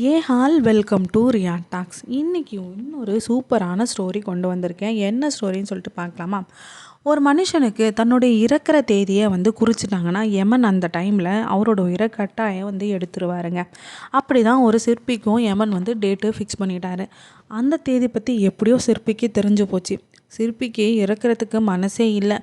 Hey all welcome to Ryan talks. இன்றைக்கி இன்னொரு சூப்பரான ஸ்டோரி கொண்டு வந்திருக்கேன். என்ன ஸ்டோரின்னு சொல்லிட்டு பார்க்கலாமா? ஒரு மனுஷனுக்கு தன்னுடைய இறக்கிற தேதியை வந்து குறிச்சிட்டாங்கன்னா யமன் அந்த டைமில் அவரோட உயிரை கட்டாயம் வந்து எடுத்துருவாருங்க. அப்படி தான் ஒரு சிற்பிக்கும் யமன் வந்து டேட்டு ஃபிக்ஸ் பண்ணிட்டாரு. அந்த தேதி பற்றி எப்படியோ சிற்பிக்கு தெரிஞ்சு போச்சு. சிற்பிக்கு இறக்கிறதுக்கு மனசே இல்லை.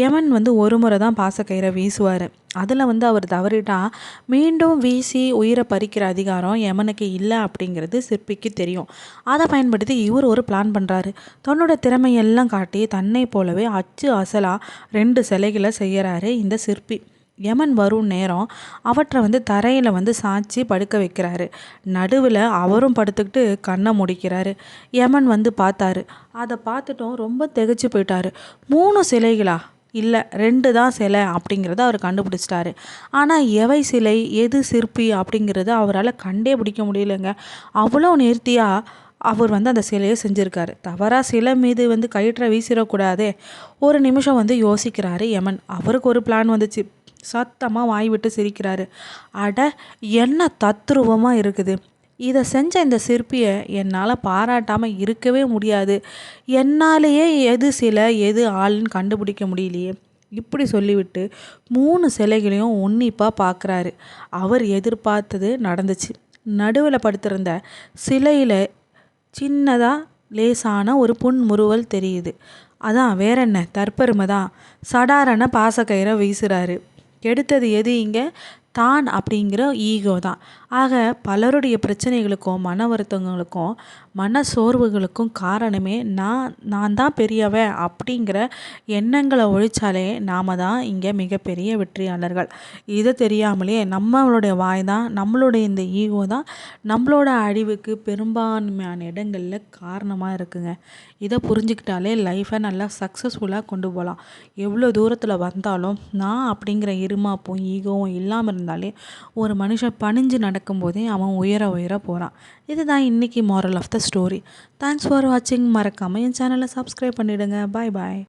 யமன் வந்து ஒரு முறை தான் பாசக்கயிறை வீசுவார். அதில் வந்து அவர் தவறிட்டால் மீண்டும் வீசி உயிரை பறிக்கிற அதிகாரம் யமனுக்கு இல்லை அப்படிங்கிறது சிற்பிக்கு தெரியும். அதை பயன்படுத்தி இவர் ஒரு பிளான் பண்ணுறாரு தன்னோட திறமையெல்லாம் காட்டி தன்னை போலவே அச்சு அசலாக ரெண்டு சிலைகளை செய்கிறாரு இந்த சிற்பி. யமன் வரும் நேரம் அவற்றை வந்து தரையில் வந்து சாய்ச்சி படுக்க வைக்கிறாரு. நடுவில் அவரும் படுத்துக்கிட்டு கண்ணை முடிக்கிறாரு. யமன் வந்து பார்த்தாரு. அதை பார்த்துட்டும் ரொம்ப திகச்சு போயிட்டாரு. மூணு சிலைகளா? இல்லை ரெண்டு தான் சிலை அப்படிங்கிறத அவர் கண்டுபிடிச்சிட்டாரு. ஆனால் எவை சிலை எது சிற்பி அப்படிங்கிறத அவரால் கண்டே பிடிக்க முடியலங்க. அவ்வளோ நேர்த்தியாக அவர் வந்து அந்த சிலையை செஞ்சுருக்காரு. தவறாக சிலை மீது வந்து கயிற்றை வீசிடக்கூடாதே. ஒரு நிமிஷம் வந்து யோசிக்கிறாரு யமன். அவருக்கு ஒரு பிளான் வந்துச்சு. சத்தமாக வாய் விட்டு சிரிக்கிறாரு. அட என்ன தத்ரூபமாக இருக்குது. இதை செஞ்ச இந்த சிற்பியை என்னால் பாராட்டாமல் இருக்கவே முடியாது. என்னாலேயே எது சிலை எது ஆள்னு கண்டுபிடிக்க முடியலையே. இப்படி சொல்லிவிட்டு மூணு சிலைகளையும் உன்னிப்பாக பார்க்குறாரு அவர் எதிர்பார்த்தது நடந்துச்சு. நடுவில் படுத்திருந்த சிலையில் சின்னதாக லேசான ஒரு புன்முறுவல் தெரியுது. அதான் வேற என்ன தற்பெருமை தான் சடாரண பாசக்கயிறை வீசுகிறாரு எடுத்தது எது இங்கே? தான் அப்படிங்கிற ஈகோ தான். ஆக பலருடைய பிரச்சனைகளுக்கும் மன வருத்தங்களுக்கும் மன சோர்வுகளுக்கும் காரணமே நான் நான் தான் பெரியவன் அப்படிங்கிற எண்ணங்களை ஒழிச்சாலே நாம் தான் இங்கே மிகப்பெரிய வெற்றியாளர்கள். இதை தெரியாமலே நம்மளுடைய வாய் தான் நம்மளுடைய இந்த ஈகோ தான் நம்மளோட அழிவுக்கு பெரும்பான்மையான இடங்களில் காரணமாக இருக்குங்க. இதை புரிஞ்சுக்கிட்டாலே லைஃப்பை நல்லா சக்ஸஸ்ஃபுல்லாக கொண்டு போகலாம். எவ்வளோ தூரத்தில் வந்தாலும் நான் அப்படிங்கிற இருமாப்பும் ஈகோவும் இல்லாமல் இருந்தாலே ஒரு மனுஷன் பணிஞ்சு நடக்கும்போதே அவன் உயர உயர போகிறான் இதுதான் இன்றைக்கி moral of the story thanks for வாட்சிங் மறக்காமல் என் சேனலை சப்ஸ்கிரைப் பண்ணிவிடுங்க பாய் பாய்